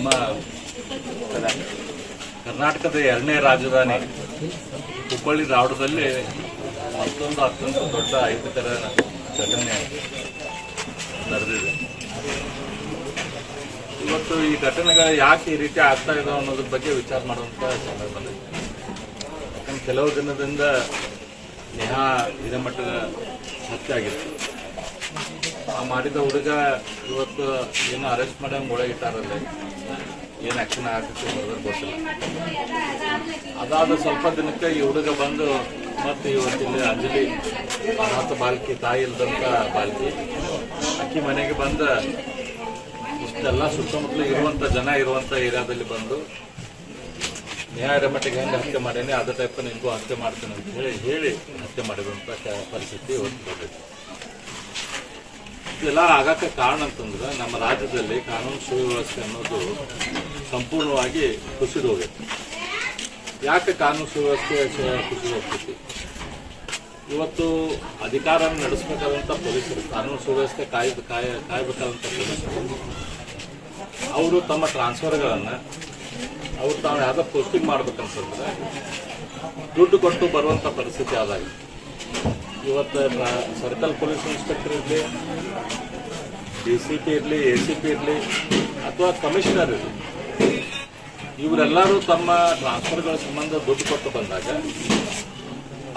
ನಮ್ಮ ಕರ್ನಾಟಕದ ಎರಡನೇ ರಾಜಧಾನಿ ಹುಬ್ಬಳ್ಳಿ ಧಾರವಾಡದಲ್ಲಿ ಮತ್ತೊಂದು ಅತ್ಯಂತ ದೊಡ್ಡ ಅಹಿತಕರ ಘಟನೆ ನಡೆದಿದೆ. ಇವತ್ತು ಈ ಘಟನೆಗಳು ಯಾಕೆ ಈ ರೀತಿ ಆಗ್ತಾ ಇದಾವೆ ಅನ್ನೋದ್ರ ಬಗ್ಗೆ ವಿಚಾರ ಮಾಡುವಂತ ಸಂದರ್ಭ ಯಾಕಂದ್ರೆ ಕೆಲವು ದಿನದಿಂದ ನೇಹಾ ಹಿರೇಮಠದ ಹತ್ಯೆ ಆಗಿತ್ತು ಆ ಮಾಡಿದ ಹುಡುಗ ಇವತ್ತು ಏನು ಅರೆಸ್ಟ್ ಮಾಡಂಗೆ ಒಳಗಿಟ್ಟಾರಲ್ಲ ಏನು ಆಕ್ಷನ್ ಆಗುತ್ತೆ ಬರೋದ್ರ ಗೊತ್ತಿಲ್ಲ. ಅದಾದ ಸ್ವಲ್ಪ ದಿನಕ್ಕೆ ಈ ಹುಡುಗ ಬಂದು, ಮತ್ತೆ ಇವತ್ತಿಲ್ಲಿ ಅಂಜಲಿ, ಅನಾಥ ಬಾಲ್ಕಿ, ತಾಯಿ ಇಲ್ದಂತ ಬಾಲ್ಕಿ, ಅಕ್ಕಿ ಮನೆಗೆ ಬಂದ, ಇಷ್ಟೆಲ್ಲ ಸುತ್ತಮುತ್ತಲು ಇರುವಂತ ಜನ ಇರುವಂತ ಏರಿಯಾದಲ್ಲಿ ಬಂದು ನ್ಯಾಯದ ಮಟ್ಟಿಗೆ ಹೆಂಗೆ ಹತ್ಯೆ ಮಾಡೇನೆ, ಅದೇ ಟೈಪ್ ನಿಂತು ಹತ್ಯೆ ಮಾಡ್ತೇನೆ ಅಂತ ಹೇಳಿ ಹೇಳಿ ಹತ್ಯೆ ಮಾಡಿದಂಥ ಪರಿಸ್ಥಿತಿ ಇವತ್ತು ಬಂದೈತಿ ಇದೆಲ್ಲ ಆಗಕ್ಕೆ ಕಾರಣ ಅಂತಂದ್ರೆ ನಮ್ಮ ರಾಜ್ಯದಲ್ಲಿ ಕಾನೂನು ಸುವ್ಯವಸ್ಥೆ ಅನ್ನೋದು ಸಂಪೂರ್ಣವಾಗಿ ಕುಸಿದು ಹೋಗೈತಿ. ಯಾಕೆ ಕಾನೂನು ಸುವ್ಯವಸ್ಥೆ ಕುಸಿದು ಹೋಗ್ತೈತಿ? ಇವತ್ತು ಅಧಿಕಾರ ನಡೆಸಬೇಕಾದಂಥ ಪೊಲೀಸರು, ಕಾನೂನು ಸುವ್ಯವಸ್ಥೆ ಕಾಯ್ದು ಕಾಯ ಕಾಯಬೇಕಾದಂಥ ಪೊಲೀಸರು, ಅವರು ತಮ್ಮ ಟ್ರಾನ್ಸ್ಫರ್ಗಳನ್ನು, ಅವ್ರು ತಾವು ಯಾವುದೋ ಪೋಸ್ಟಿಂಗ್ ಮಾಡ್ಬೇಕಂತಂದ್ರೆ ದುಡ್ಡು ಕೊಟ್ಟು ಬರುವಂಥ ಪರಿಸ್ಥಿತಿ ಆದಾಗ. ಇವತ್ತು ಸರ್ಕಲ್ ಪೊಲೀಸ್ ಇನ್ಸ್ಪೆಕ್ಟರ್ ಇರಲಿ ಡಿ ಸಿ ಪಿ ಇರಲಿ ಎ ಸಿ ಪಿ ಇರಲಿ, ಅಥವಾ ಕಮಿಷನರ್ ಇರಲಿ, ಇವರೆಲ್ಲರೂ ತಮ್ಮ ಟ್ರಾನ್ಸ್ಫರ್ಗಳ ಸಂಬಂಧ ದುಡ್ಡು ಕೊಟ್ಟು ಬಂದಾಗ,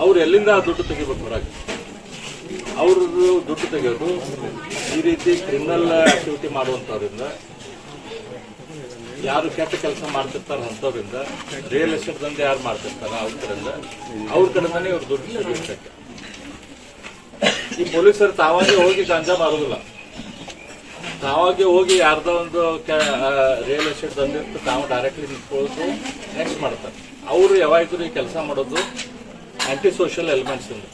ಅವ್ರು ಎಲ್ಲಿಂದ ಆ ದುಡ್ಡು ತೆಗಿಬೇಕು ಹೊರಗೆ? ಅವ್ರದ್ದು ದುಡ್ಡು ತೆಗೆಯೋದು ಈ ರೀತಿ ಕ್ರಿಮಿನಲ್ ಆಕ್ಟಿವಿಟಿ ಮಾಡುವಂಥವ್ರಿಂದ, ಯಾರು ಕೆಟ್ಟ ಕೆಲಸ ಮಾಡ್ತಿರ್ತಾರ ಅಂಥವ್ರಿಂದ ರಿಯಲ್ ಎಸ್ಟೇಟ್ ದಂಧೆ ಯಾರು ಮಾಡ್ತಿರ್ತಾರ ಅವ್ರ ಕಡೆಯಿಂದ ಅವ್ರ ಕಡೆಯಿಂದಾನೇ ಇವ್ರು ದುಡ್ಡು ತೆಗಿಬೇಕು ಈ ಪೊಲೀಸರು ತಾವಾಗೆ ಹೋಗಿ ಗಾಂಜಾ ಮಾರೋದಿಲ್ಲ. ತಾವಾಗೆ ಹೋಗಿ ಅರ್ಧ ಒಂದು ರಿಯಲ್ ಎಸ್ಟೇಟ್ ತಂದಿರ್ತು ತಾವು ಡೈರೆಕ್ಟ್ಲಿ ನಿಂತ್ಕೊಳ್ಳೋದು ನೆಕ್ಸ್ಟ್ ಮಾಡ್ತಾರೆ. ಅವರು ಯಾವಾಗಲೂ ಈ ಕೆಲಸ ಮಾಡೋದು ಆಂಟಿ ಸೋಷಿಯಲ್ ಎಲಿಮೆಂಟ್ಸ್ ಇಂದ.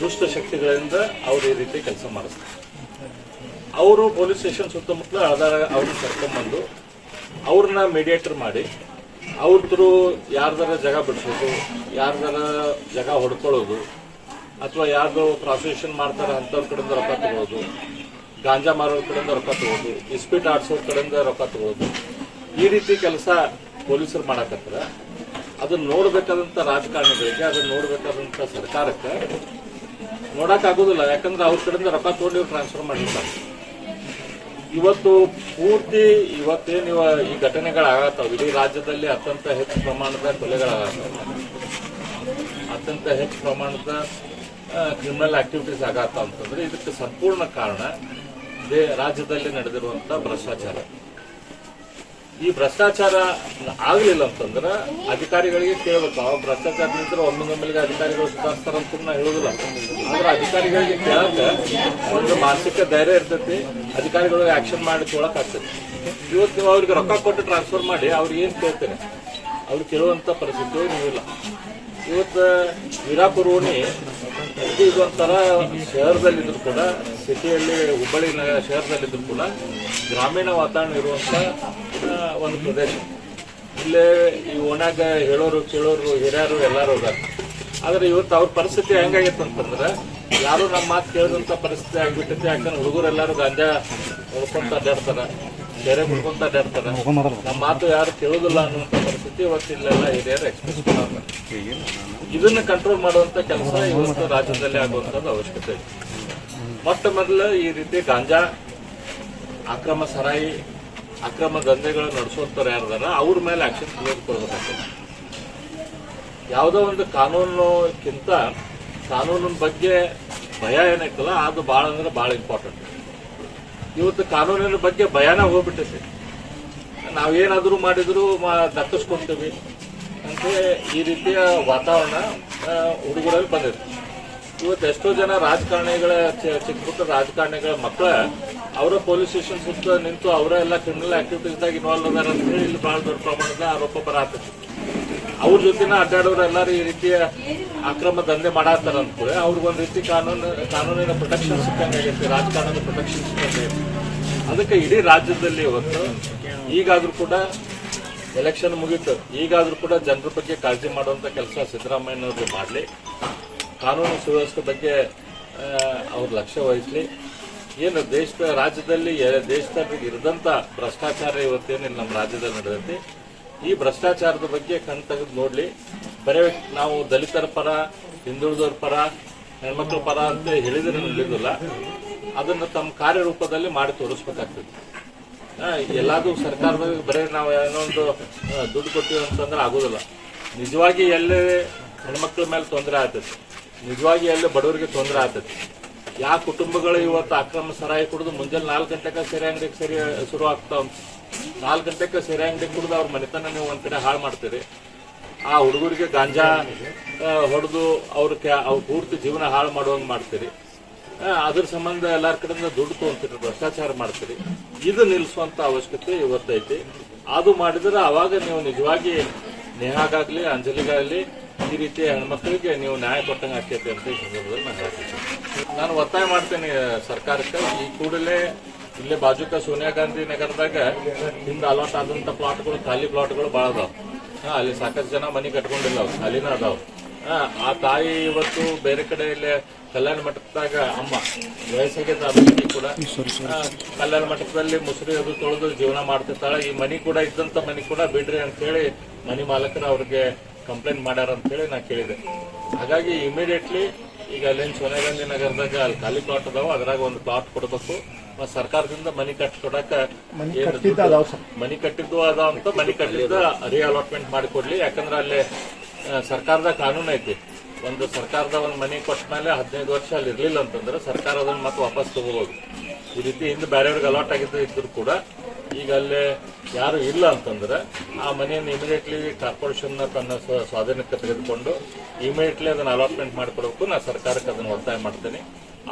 ದುಷ್ಟ ಶಕ್ತಿಗಳಿಂದ ಅವರು ಈ ರೀತಿ ಕೆಲಸ ಮಾಡಿಸ್ತಾರೆ. ಅವರು ಪೊಲೀಸ್ ಸ್ಟೇಷನ್ ಸುತ್ತಮುತ್ತಲ ಆಧಾರ ಅವ್ರನ್ನ ಕರ್ಕೊಂಡ್ಬಂದು ಅವ್ರನ್ನ ಮೀಡಿಯೇಟರ್ ಮಾಡಿ, ಅವ್ರ ಥ್ರೂ ಯಾರ್ದಾರ ಜಾಗ ಬಿಡಿಸೋದು, ಯಾರ್ದಾರ ಜಾಗ ಹೊಡ್ಕೊಳ್ಳೋದು, ಅಥವಾ ಯಾರ್ದು ಪ್ರಾಸಿಕ್ಯೂಷನ್ ಮಾಡ್ತಾರೆ ಅಂಥವ್ರ ಕಡೆಯಿಂದ ರೊಕ್ಕ ತಗೊಳ್ಳೋದು ಗಾಂಜಾ ಮಾರೋರ ಕಡೆಯಿಂದ ರೊಕ್ಕ ತಗೊಳ್ಳೋದು ಇಸ್ಪೀಟ್ ಆಡ್ಸೋರ್ ಕಡೆಯಿಂದ ರೊಕ್ಕ ತಗೊಳ್ಳೋದು ಈ ರೀತಿ ಕೆಲಸ ಪೊಲೀಸರು ಮಾಡಕತ್ತಾರ. ಅದನ್ನ ನೋಡಬೇಕಾದಂಥ ರಾಜಕಾರಣಿಗಳಿಗೆ, ಅದನ್ನ ನೋಡ್ಬೇಕಾದಂಥ ಸರ್ಕಾರಕ್ಕೆ ನೋಡೋಕ್ಕಾಗೋದಿಲ್ಲ. ಯಾಕಂದ್ರೆ ಅವ್ರ ಕಡೆಯಿಂದ ರೊಕ್ಕ ತಗೊಂಡು ಟ್ರಾನ್ಸ್ಫರ್ ಮಾಡಿರ್ತಾರೆ. ಇವತ್ತು ಪೂರ್ತಿ ಇವತ್ತೇನು ಇವ ಈ ಘಟನೆಗಳಾಗತ್ತಾವ. ಇಡೀ ರಾಜ್ಯದಲ್ಲಿ ಅತ್ಯಂತ ಹೆಚ್ಚು ಪ್ರಮಾಣದ ಕೊಲೆಗಳಾಗತ್ತಾವ. ಅತ್ಯಂತ ಹೆಚ್ಚು ಪ್ರಮಾಣದ ಕ್ರಿಮಿನಲ್ ಆಕ್ಟಿವಿಟೀಸ್ ಆಗತ್ತಾವ ಅಂತಂದ್ರೆ ಇದಕ್ಕೆ ಸಂಪೂರ್ಣ ಕಾರಣ ದೇ ರಾಜ್ಯದಲ್ಲಿ ನಡೆದಿರುವಂತ ಭ್ರಷ್ಟಾಚಾರ. ಈ ಭ್ರಷ್ಟಾಚಾರ ಆಗಲಿಲ್ಲ ಅಂತಂದ್ರೆ ಅಧಿಕಾರಿಗಳಿಗೆ ಕೇಳಬೇಕು. ಆ ಭ್ರಷ್ಟಾಚಾರ ನಿಂತರ ಒಮ್ಮಿಂದೊಮ್ಮೆಗೆ ಅಧಿಕಾರಿಗಳು ಸುಧಾರಿಸ್ತಾರ ಅಂತ ನಾ ಹೇಳುದಿಲ್ಲ. ಆದ್ರೆ ಅಧಿಕಾರಿಗಳಿಗೆ ಕೇಳಕ ಒಂದು ಮಾನಸಿಕ ಧೈರ್ಯ ಇರ್ತೈತಿ. ಅಧಿಕಾರಿಗಳು ಆಕ್ಷನ್ ಮಾಡಿ ತೊಗೊಳಕ್ ಆಗ್ತೈತಿ ಇವತ್ತು ನೀವು ಅವ್ರಿಗೆ ರೊಕ್ಕ ಕೊಟ್ಟು ಟ್ರಾನ್ಸ್ಫರ್ ಮಾಡಿ ಅವ್ರಿಗೆ ಏನ್ ಕೇಳ್ತೇನೆ ಅವ್ರು ಕೇಳುವಂತ ಪರಿಸ್ಥಿತಿ ನೀವಿಲ್ಲ. ಇವತ್ತು ವೀರಾಪುರ ಓಣಿ ಇದೊಂಥರ ಶಹರದಲ್ಲಿದ್ರು ಕೂಡ ಸಿಟಿಯಲ್ಲಿ ಹುಬ್ಬಳ್ಳಿ ನಗರ ಶಹರದಲ್ಲಿದ್ರು ಕೂಡ ಗ್ರಾಮೀಣ ವಾತಾವರಣ ಇರುವಂತ ಒಂದು ಪ್ರದೇಶ. ಇಲ್ಲೇ ಈ ಓಣ್ಯಾಗ ಹೇಳೋರು ಕೇಳೋರು ಹಿರಿಯರು ಎಲ್ಲರೂ ಅದಾರ ಆದ್ರೆ ಇವತ್ತು ಅವ್ರ ಪರಿಸ್ಥಿತಿ ಹೆಂಗಾಗಿತ್ತು ಅಂತಂದ್ರೆ ಯಾರು ನಮ್ಮ ಮಾತು ಕೇಳಿದಂತ ಪರಿಸ್ಥಿತಿ ಆಗ್ಬಿಟ್ಟೈತೆ ಯಾಕಂದ್ರೆ ಹುಡುಗರೆಲ್ಲರೂ ಗಾಂಜಾ ಹೊಡ್ಕೊಂತ ಅಡ್ಡಾಡ್ತಾರ ಬೇರೆ ಹುಡ್ಕೊಂತ ಅಡ್ಡಾಡ್ತಾರ. ನಮ್ಮ ಮಾತು ಯಾರು ಕೇಳೋದಿಲ್ಲ ಅನ್ನುವಂತ ಪರಿಸ್ಥಿತಿ ಇವತ್ತು ಇಲ್ಲೆಲ್ಲ ಹಿರಿಯರು ಎಕ್ಸ್ಪ್ರೆಸ್ ಮಾಡ್ತಾರೆ. ಇದನ್ನ ಕಂಟ್ರೋಲ್ ಮಾಡುವಂತ ಕೆಲಸ ಇವತ್ತು ರಾಜ್ಯದಲ್ಲಿ ಆಗುವಂತದ್ದು ಅವಶ್ಯಕತೆ ಇದೆ. ಮೊಟ್ಟ ಮೊದಲು ಈ ರೀತಿ ಗಾಂಜಾ, ಅಕ್ರಮ ಸರಾಯಿ, ಅಕ್ರಮ ದಂಧೆಗಳು ನಡೆಸುವಂತವ್ರು ಯಾರದಾರ, ಅವ್ರ ಮೇಲೆ ಆಕ್ಷನ್ ತೆಗೆದುಕೊಳ್ಬೇಕಾಗ್ತದೆ ಯಾವುದೋ ಒಂದು ಕಾನೂನುಕ್ಕಿಂತ ಕಾನೂನಿನ ಬಗ್ಗೆ ಭಯ ಏನೈತಲ್ಲ ಅದು ಭಾಳ ಅಂದ್ರೆ ಭಾಳ ಇಂಪಾರ್ಟೆಂಟ್ ಇವತ್ತು ಕಾನೂನಿನ ಬಗ್ಗೆ ಭಯನ ಹೋಗ್ಬಿಟ್ಟೈತಿ ನಾವೇನಾದರೂ ಮಾಡಿದ್ರು ದಕ್ಕಿಸ್ಕೊಂತೀವಿ. ಅಂತ ಈ ರೀತಿಯ ವಾತಾವರಣ ಹುಡುಗರಲ್ಲಿ ಬಂದಿದೆ. ಇವತ್ತು ಎಷ್ಟೋ ಜನ ರಾಜಕಾರಣಿಗಳ ಚಿಕ್ಕ ಪುಟ್ಟ ರಾಜಕಾರಣಿಗಳ ಮಕ್ಕಳ ಅವರ ಪೊಲೀಸ್ ಸ್ಟೇಷನ್ ಸುತ್ತ ನಿಂತು ಅವರ ಎಲ್ಲ ಕ್ರಿಮಿನಲ್ ಆಕ್ಟಿವಿಟೀಸ್ದಾಗ ಇನ್ವಾಲ್ವ್ ಅದಾರ ಅಂತ ಹೇಳಿ ಇಲ್ಲಿ ಬಹಳ ದೊಡ್ಡ ಪ್ರಮಾಣದ ಆರೋಪ ಬರತೈತಿ ಅವ್ರ ಜೊತೆನ ಅಡ್ಡಾಡೋರು ಎಲ್ಲರೂ ಈ ರೀತಿಯ ಅಕ್ರಮ ದಂಧೆ ಮಾಡಾತಾರ ಅವ್ರಿಗೆ ಅವ್ರಿಗೊಂದು ರೀತಿ ಕಾನೂನು, ಕಾನೂನಿನ ಪ್ರೊಟೆಕ್ಷನ್ ಸಿಕ್ಕಂಗಾಗೈತಿ ರಾಜಕಾರಣದ ಪ್ರೊಟೆಕ್ಷನ್ ಸಿಕ್ಕಂಗಾಗೈತಿ ಅದಕ್ಕೆ ಇಡೀ ರಾಜ್ಯದಲ್ಲಿ ಇವತ್ತು ಈಗಾದ್ರೂ ಕೂಡ ಎಲೆಕ್ಷನ್ ಮುಗೀತು. ಈಗಾದರೂ ಕೂಡ ಜನರ ಬಗ್ಗೆ ಕಾಳಜಿ ಮಾಡುವಂತ ಕೆಲಸ ಸಿದ್ದರಾಮಯ್ಯನವರು ಮಾಡಲಿ. ಕಾನೂನು ಸುವ್ಯವಸ್ಥೆ ಬಗ್ಗೆ ಅವ್ರ ಲಕ್ಷ್ಯ ವಹಿಸಲಿ. ಏನು ದೇಶದ ರಾಜ್ಯದಲ್ಲಿ ದೇಶದವ್ರಿಗೆ ಇರದಂಥ ಭ್ರಷ್ಟಾಚಾರ ಇವತ್ತೇನು ನಮ್ಮ ರಾಜ್ಯದಲ್ಲಿ ನಡೆದೈತಿ. ಈ ಭ್ರಷ್ಟಾಚಾರದ ಬಗ್ಗೆ ಕಣ್ ತೆಗೆದು ನೋಡಲಿ. ಬರೇ ನಾವು ದಲಿತರ ಪರ, ಹಿಂದುಳಿದವ್ರ ಪರ, ಹೆಣ್ಮಕ್ಳ ಪರ ಅಂತ ಹೇಳಿದ್ರೆ ನಡೆಯೋದಿಲ್ಲ ಅದನ್ನು ತಮ್ಮ ಕಾರ್ಯರೂಪದಲ್ಲಿ ಮಾಡಿ ತೋರಿಸ್ಬೇಕಾಗ್ತದೆ. ಎಲ್ಲಾದ್ರೂ ಸರ್ಕಾರದಾಗ ಬರೀ ನಾವು ಏನೋ ಒಂದು ದುಡ್ಡು ಕೊಟ್ಟಿವಿ ಅಂತಂದ್ರೆ ಆಗೋದಿಲ್ಲ. ನಿಜವಾಗಿ ಎಲ್ಲೇ ಹೆಣ್ಮಕ್ಳ ಮೇಲೆ ತೊಂದರೆ ಆಗ್ತೈತಿ. ನಿಜವಾಗಿ ಎಲ್ಲ ಬಡವರಿಗೆ ತೊಂದರೆ ಆಗ್ತೈತಿ. ಯಾವ ಕುಟುಂಬಗಳು ಇವತ್ತು ಅಕ್ರಮ ಸರಾಯಿ ಕುಡಿದು ಮುಂಜಾನೆ ನಾಲ್ಕು ಗಂಟೆಗೆ ಸೆರೆ ಅಂಗಡಿಗೆ ಸರಿ ಶುರು ಆಗ್ತಾವ ನಾಲ್ಕು ಗಂಟೆಗೆ ಸೆರೆ ಅಂಗಡಿಗೆ ಕುಡಿದು ಅವ್ರ ಮನೆತನ ನೀವು ಒಂದ್ ಕಡೆ ಹಾಳು ಮಾಡ್ತೀರಿ. ಆ ಹುಡುಗರಿಗೆ ಗಾಂಜಾ ಹೊಡೆದು ಅವ್ರ ಅವ್ರ ಪೂರ್ತಿ ಜೀವನ ಹಾಳು ಮಾಡುವಂಗ್ ಮಾಡ್ತೀರಿ. ಅದ್ರ ಸಂಬಂಧ ಎಲ್ಲಾರ ಕಡೆಯಿಂದ ದುಡ್ಡು ತಗೊಂತೀರಿ ಭ್ರಷ್ಟಾಚಾರ ಮಾಡ್ತೀರಿ. ಇದು ನಿಲ್ಲಿಸುವಂತ ಅವಶ್ಯಕತೆ ಇವತ್ತೈತಿ ಅದು ಮಾಡಿದ್ರೆ ಅವಾಗ ನೀವು ನಿಜವಾಗಿ ನೇಹಾಗಾಗ್ಲಿ, ಅಂಜಲಿಗಾಗ್ಲಿ ಈ ರೀತಿ ಹೆಣ್ಮಕ್ಳಿಗೆ ನೀವು ನ್ಯಾಯ ಕೊಟ್ಟಂಗೆ ಆಕೈತಿ ಅಂತ ಈ ಸಂದರ್ಭದಲ್ಲಿ ನಾನು ಹೇಳ್ತೀನಿ. ನಾನು ಒತ್ತಾಯ ಮಾಡ್ತೇನೆ ಸರ್ಕಾರಕ್ಕೆ. ಈ ಕೂಡಲೇ ಇಲ್ಲೇ ಬಾಜುಕ ಸೋನಿಯಾ ಗಾಂಧಿ ನಗರದಾಗ ಹಿಂದೆ ಅಲಾಟ್ ಆದಂತ ಪ್ಲಾಟ್ಗಳು ಖಾಲಿ ಪ್ಲಾಟ್ಗಳು ಭಾಳ ಅದಾವ. ಅಲ್ಲಿ ಸಾಕಷ್ಟು ಜನ ಮನಿ ಕಟ್ಕೊಂಡಿಲ್ಲ, ಅವು ಖಾಲಿನ ಅದಾವ. ಆ ತಾಯಿ ಇವತ್ತು ಬೇರೆ ಕಡೆ ಇಲ್ಲೇ ಕಲ್ಯಾಣ ಮಠದಾಗ ಅಮ್ಮ ವಯಸ್ಸಿಗೆ ಅಭಿವೃದ್ಧಿ ಕೂಡ. ಕಲ್ಯಾಣ ಮಠದಲ್ಲಿ ಮುಸುರಿ ಅದು ತೊಳೆದು ಜೀವನ ಮಾಡ್ತಿರ್ತಾಳೆ. ಈ ಮನಿ ಕೂಡ ಇದ್ದಂತ ಮನಿ ಕೂಡ ಬಿಡ್ರಿ ಅಂತ ಹೇಳಿ ಮನಿ ಮಾಲಕರ ಅವ್ರಿಗೆ ಕಂಪ್ಲೇಂಟ್ ಮಾಡ್ಯಾರ ಅಂತ ಹೇಳಿ ನಾ ಕೇಳಿದೆ. ಹಾಗಾಗಿ ಇಮಿಡಿಯೇಟ್ಲಿ ಈಗ ಅಲ್ಲೇನ್ ಸೋನಿಯಾ ಗಾಂಧಿ ನಗರದಾಗ ಅಲ್ಲಿ ಖಾಲಿ ಪ್ಲಾಟ್ ಅದಾವ. ಅದ್ರಾಗ ಒಂದು ಪ್ಲಾಟ್ ಕೊಡಬೇಕು. ಮತ್ತ್ ಸರ್ಕಾರದಿಂದ ಮನಿ ಕಟ್ಕೊಡಕ ಮನಿ ಕಟ್ಟಿದ್ದು ಅದಾವ ಅಂತ ಮನಿ ಕಟ್ಟಿದ್ದ ರಿಅಲಾಟ್ಮೆಂಟ್ ಅಲಾಟ್ಮೆಂಟ್ ಮಾಡ್ಕೊಡ್ಲಿ. ಯಾಕಂದ್ರೆ ಅಲ್ಲಿ ಸರ್ಕಾರದ ಕಾನೂನು ಐತಿ. ಒಂದು ಸರ್ಕಾರದ ಒಂದು ಮನೆ ಕೊಟ್ಟ ಮೇಲೆ ಹದಿನೈದು ವರ್ಷ ಅಲ್ಲಿ ಇರಲಿಲ್ಲ ಅಂತಂದ್ರೆ ಸರ್ಕಾರ ಅದನ್ನ ಮತ್ತೆ ವಾಪಸ್ ತಗೋಬಹುದು ಈ ರೀತಿ ಹಿಂದೆ ಬೇರೆಯವ್ರಿಗೆ ಅಲಾಟ್ ಆಗಿದ್ದು ಇದ್ರು ಕೂಡ ಈಗ ಅಲ್ಲೇ ಯಾರು ಇಲ್ಲ ಅಂತಂದ್ರೆ ಆ ಮನೆಯನ್ನು ಇಮಿಡಿಯೇಟ್ಲಿ ಕಾರ್ಪೊರೇಷನ್ ತನ್ನ ಸ್ವ- ಸ್ವಾಧೀನಕ್ಕೆ ತೆಗೆದುಕೊಂಡು ಇಮಿಡಿಯೇಟ್ಲಿ ಅದನ್ನ ಅಲಾಟ್ಮೆಂಟ್ ಮಾಡಿಕೊಡಬೇಕು ನಾ ಸರ್ಕಾರಕ್ಕೆ ಅದನ್ನ ಒತ್ತಾಯ ಮಾಡ್ತೇನೆ.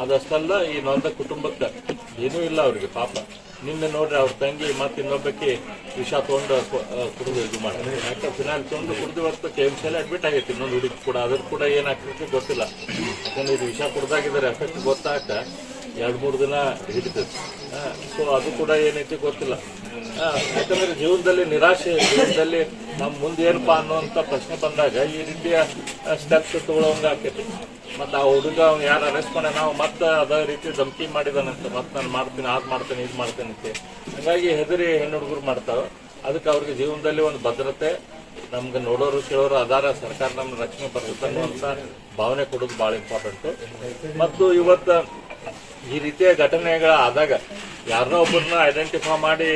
ಅದಷ್ಟಲ್ಲ ಈ ನೊಂದ ಕುಟುಂಬಕ್ಕೆ ಏನೂ ಇಲ್ಲ ಅವರಿಗೆ, ಪಾಪ. ನಿನ್ನೆ ನೋಡ್ರಿ ಅವ್ರ ತಂಗಿ ಮತ್ತೆ ಇನ್ನೊಬ್ಬಕ್ಕೆ ವಿಷ ತೊಗೊಂಡು ಕುಡಿದು ಇದು ಮಾಡಿ ಯಾಕೆ ಫಿನಾಲ್ ತಗೊಂಡು ಕುಡಿದು ಇವತ್ತು ಕೆ ಎಂ ಸಿಯಲ್ಲಿ ಅಡ್ಮಿಟ್ ಆಗೈತಿ. ಇನ್ನೊಂದು ಹುಡುಗಿ ಕೂಡ ಅದ್ರ ಕೂಡ ಏನಾಗ್ತೈತಿ ಗೊತ್ತಿಲ್ಲ. ಯಾಕಂದ್ರೆ ಇದು ವಿಷ ಕುಡ್ದಾಗಿದ್ದಾರೆ ಎಫೆಕ್ಟ್ ಗೊತ್ತಾಗ ಎರಡು ಮೂರು ದಿನ ಹಿಡಿತೈತಿ. ಸೊ ಅದು ಕೂಡ ಏನೈತಿ ಗೊತ್ತಿಲ್ಲ. ಯಾಕಂದ್ರೆ ಜೀವನದಲ್ಲಿ ನಿರಾಶೆ, ಜೀವನದಲ್ಲಿ ನಮ್ಮ ಮುಂದೆ ಏನಪ್ಪಾ ಪ್ರಶ್ನೆ ಬಂದಾಗ ಈ ರೀತಿಯ ಸ್ಟೆಪ್ಸ್ ತಗೊಳ್ಳೋಂಗೆ ಆಕೈತಿ ಮತ್ತ ಆ ಹುಡುಗ ಯಾರು ಅರೆಸ್ಟ್ ಮಾಡ ನಾವು ಮತ್ತೆ ಅದೇ ರೀತಿ ಧಮಕಿ ಮಾಡಿದಾನಂತ ಮತ್ತೆ ನಾನು ಮಾಡ್ತೀನಿ ಅದು ಮಾಡ್ತೇನೆ, ಇದು ಮಾಡ್ತೇನೆ ಅಂತ. ಹಂಗಾಗಿ ಹೆದರಿ ಹೆಣ್ಣು ಹುಡುಗರು ಮಾಡ್ತಾವ. ಅದಕ್ಕೆ ಅವ್ರಿಗೆ ಜೀವನದಲ್ಲಿ ಒಂದು ಭದ್ರತೆ, ನಮ್ಗೆ ನೋಡೋರು, ಕೇಳೋರು ಅದಾರ. ಸರ್ಕಾರ ನಮ್ಮ ರಕ್ಷಣೆ ಬರ್ತದೆ ಅನ್ನುವಂಥ ಭಾವನೆ ಕೊಡೋದು ಬಹಳ ಇಂಪಾರ್ಟೆಂಟ್ ಮತ್ತು ಇವತ್ತು ಈ ರೀತಿಯ ಘಟನೆಗಳ ಆದಾಗ ಯಾರನ್ನೋ ಒಬ್ಬರನ್ನ ಐಡೆಂಟಿಫೈ ಮಾಡಿ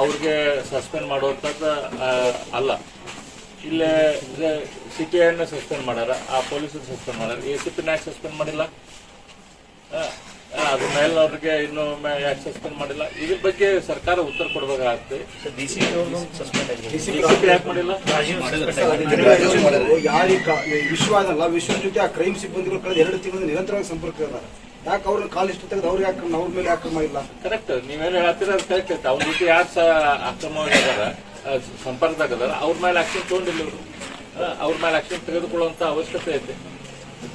ಅವ್ರಿಗೆ ಸಸ್ಪೆಂಡ್ ಮಾಡುವಂಥದ್ದು ಅಲ್ಲ. ಇಲ್ಲೇ ಸಿ ಪಿ ಐನ ಸಸ್ಪೆಂಡ್ ಮಾಡ್ಯಾರ ಆ ಪೊಲೀಸರು ಸಸ್ಪೆಂಡ್ ಮಾಡ್ಯಾರ ಎ ಸಿ ಪಿನ ಯಾಕೆ ಸಸ್ಪೆಂಡ್ ಮಾಡಿಲ್ಲ? ಅದ್ರ ಮೇಲೆ ಅವ್ರಿಗೆ ಇನ್ನು ಯಾಕೆ ಸಸ್ಪೆಂಡ್ ಮಾಡಿಲ್ಲ? ಇದ್ರ ಬಗ್ಗೆ ಸರ್ಕಾರ ಉತ್ತರ ಕೊಡ್ಬೇಕಾಗತ್ತೆ ಡಿ ಸಿ ಪಿ ಯಾಕೆ ಮಾಡಿಲ್ಲ? ಯಾರಿ ವಿಶ್ವ ಅದಲ್ಲ. ವಿಶ್ವ ಜೊತೆ ಆ ಕ್ರೈಮ್ ಸಿಬ್ಬಂದಿಗಳು ಕಳೆದ ಎರಡು ತಿಂಗಳ ನಿರಂತರವಾಗಿ ಸಂಪರ್ಕ ಇದ್ದಾರೆ ಯಾಕೆ ಅವ್ರ ಕಾಲ್ ಇಷ್ಟು ತೆಗೆದು ಅವ್ರಿಗೆ ಆಕ್ರಮ ಅವ್ರ ಮೇಲೆ ಆಕ್ರಮ ಇಲ್ಲ? ಕರೆಕ್ಟ್. ನೀವೇನು ಹೇಳ್ತೀರ ಅದು ಕರೆಕ್ಟ್ ಐತೆ. ಅವ್ರ ಜೊತೆ ಯಾರು ಸಹ ಅಕ್ರಮವಾಗಿದಾರ ಸಂಪರ್ಕದಾಗ ಅದಾರ ಅವ್ರ ಮೇಲೆ ಆಕ್ಷನ್ ತಗೊಂಡಿಲ್ಲ ಇವರು. ಅವ್ರ ಮೇಲೆ ಆಕ್ಷನ್ ತೆಗೆದುಕೊಳ್ಳುವಂತ ಅವಶ್ಯಕತೆ ಐತೆ.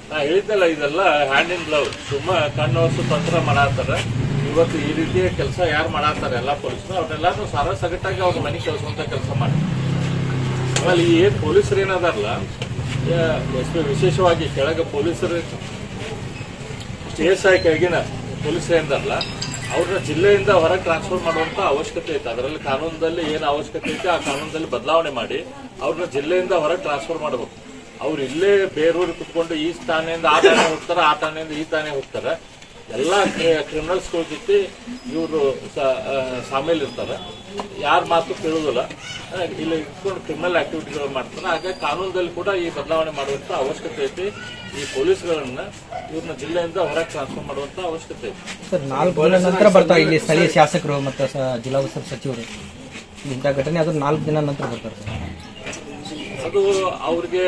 ನಾ ಹೇಳಿದ್ದಲ್ಲ ಇದೆಲ್ಲ ಹ್ಯಾಂಡ್ ಇನ್ ಗ್ಲೌಸ್ ಸುಮ್ಮ ಕಣ್ಣು ತಂತ್ರ ಮಾಡಾತಾರ ಇವತ್ತು ಈ ರೀತಿಯ ಕೆಲಸ ಯಾರು ಮಾಡಾತಾರ ಎಲ್ಲ ಪೊಲೀಸರು ಅವ್ರೆಲ್ಲಾರು ಸಾರ ಸಗಟಾಗಿ ಅವ್ರ ಮನೆ ಕೆಲಸವಂತ ಕೆಲಸ ಮಾಡಿ. ಆಮೇಲೆ ಈ ಪೊಲೀಸರು ಏನದಾರಲ್ಲ ವಿಶೇಷವಾಗಿ ಕೆಳಗೆ ಪೊಲೀಸರು ಐ ಕೆಳಗಿನ ಪೊಲೀಸರು ಏನದಾರಲ್ಲ ಅವ್ರನ್ನ ಜಿಲ್ಲೆಯಿಂದ ಹೊರಗೆ ಟ್ರಾನ್ಸ್ಫರ್ ಮಾಡುವಂತ ಅವಶ್ಯಕತೆ ಐತೆ ಅದರಲ್ಲಿ ಕಾನೂನದಲ್ಲಿ ಏನು ಅವಶ್ಯಕತೆ ಐತೆ, ಆ ಕಾನೂನದಲ್ಲಿ ಬದಲಾವಣೆ ಮಾಡಿ ಅವ್ರನ್ನ ಜಿಲ್ಲೆಯಿಂದ ಹೊರಗೆ ಟ್ರಾನ್ಸ್ಫರ್ ಮಾಡಬೇಕು. ಅವ್ರು ಇಲ್ಲೇ ಬೇರೂರು ಕುತ್ಕೊಂಡು ಈ ಸ್ಥಾನದಿಂದ ಆ ಠಾಣೆ ಹೋಗ್ತಾರೆ, ಆ ಠಾಣೆಯಿಂದ ಈ ಠಾಣೆ ಹೋಗ್ತಾರ. ಎಲ್ಲ ಕ್ರಿಮಿನಲ್ಸ್ಗಳ ಜೊತೆ ಇವರು ಸಾಮೇಲ್ ಇರ್ತಾರೆ. ಯಾರ ಮಾತು ಕೇಳೋದಿಲ್ಲ. ಇಲ್ಲಿ ಇಟ್ಕೊಂಡು ಕ್ರಿಮಿನಲ್ ಆಕ್ಟಿವಿಟಿಗಳು ಮಾಡ್ತಾರೆ. ಹಾಗೆ ಕಾನೂನದಲ್ಲಿ ಕೂಡ ಈ ಬದಲಾವಣೆ ಮಾಡುವಂತ ಅವಶ್ಯಕತೆ ಐತಿ. ಈ ಪೊಲೀಸ್ಗಳನ್ನ ಇವ್ರನ್ನ ಜಿಲ್ಲೆಯಿಂದ ಹೊರಗೆ ಟ್ರಾನ್ಸ್ಫರ್ ಮಾಡುವಂತ ಅವಶ್ಯಕತೆ ಐತಿ. ಸರ್ ನಾಲ್ಕು ನಂತರ ಬರ್ತಾರೆ ಇಲ್ಲಿ ಸ್ಥಳೀಯ ಶಾಸಕರು ಮತ್ತು ಜಿಲ್ಲಾ ಉಸ್ತುವಾರಿ ಸಚಿವರು. ಇಂಥ ಘಟನೆ ಅದು ನಾಲ್ಕು ದಿನ ನಂತರ ಬರ್ತಾರೆ ಅದು ಅವ್ರಿಗೆ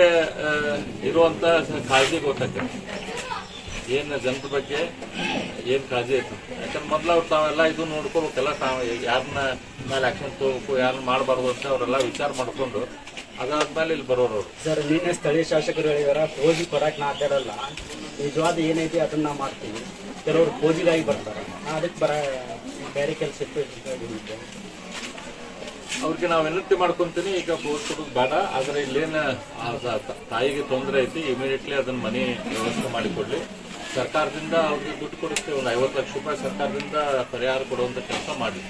ಇರುವಂಥ ಇರುವಂತ ಕಾಳಜಿ ಗೊತ್ತಾಗ್ತದೆ ಏನ್ ಜನರ ಬಗ್ಗೆ ಏನ್ ಕಾಳಜಿ ಐತಿ? ಯಾಕಂದ್ರೆ ಮೊದ್ಲು ಅವ್ರು ತಾವೆಲ್ಲ ಇದು ನೋಡ್ಕೋಬೇಕಲ್ಲ ತಾವು ಯಾರನ್ನ ಮೇಲೆ ಆಕ್ಷನ್ ತಗೋಬೇಕು ಯಾರನ್ನ ಮಾಡಬಾರ್ದು ಅಂತ ಅವರೆಲ್ಲ ವಿಚಾರ ಮಾಡ್ಕೊಂಡು ಅದಾದ್ಮೇಲೆ ಇಲ್ಲಿ ಬರೋರು ಸರ್ ನಿನ್ನೆ ಸ್ಥಳೀಯ ಶಾಸಕರು ಹೇಳಿದಾರ ಫೋಜಿ ಕೊಡಕ್ ನಾ ಅಡ್ಡಾಡಲ್ಲ. ನಿಜವಾದ ಏನೈತಿ ಅದನ್ನ ನಾವು ಮಾಡ್ತೀವಿ ಕೆಲವರು ಕೋಜಿಗಾಗಿ ಬರ್ತಾರೆ. ನಾ ಅದಕ್ಕೆ ಬರ ಬೇರೆ ಕೆಲಸ ಇತ್ತು. ಅವ್ರಿಗೆ ನಾವು ವಿನಂತಿ ಮಾಡ್ಕೊಂತೀನಿ ಈಗ ಕೊಡೋದು ಬೇಡ ಆದ್ರೆ ಇಲ್ಲೇನು ತಾಯಿಗೆ ತೊಂದರೆ ಐತಿ ಇಮಿಡಿಯೇಟ್ಲಿ ಅದನ್ನ ಮನೆ ವ್ಯವಸ್ಥೆ ಮಾಡಿಕೊಡ್ಲಿ. ಸರ್ಕಾರದಿಂದ ಅವ್ರಿಗೆ ದುಡ್ಡು ಕೊಡಿಸ್ತೇವೆ ಒಂದು ಐವತ್ತು ಲಕ್ಷ ರೂಪಾಯಿ ಸರ್ಕಾರದಿಂದ ಪರಿಹಾರ ಕೊಡುವಂಥ ಕೆಲಸ ಮಾಡಿ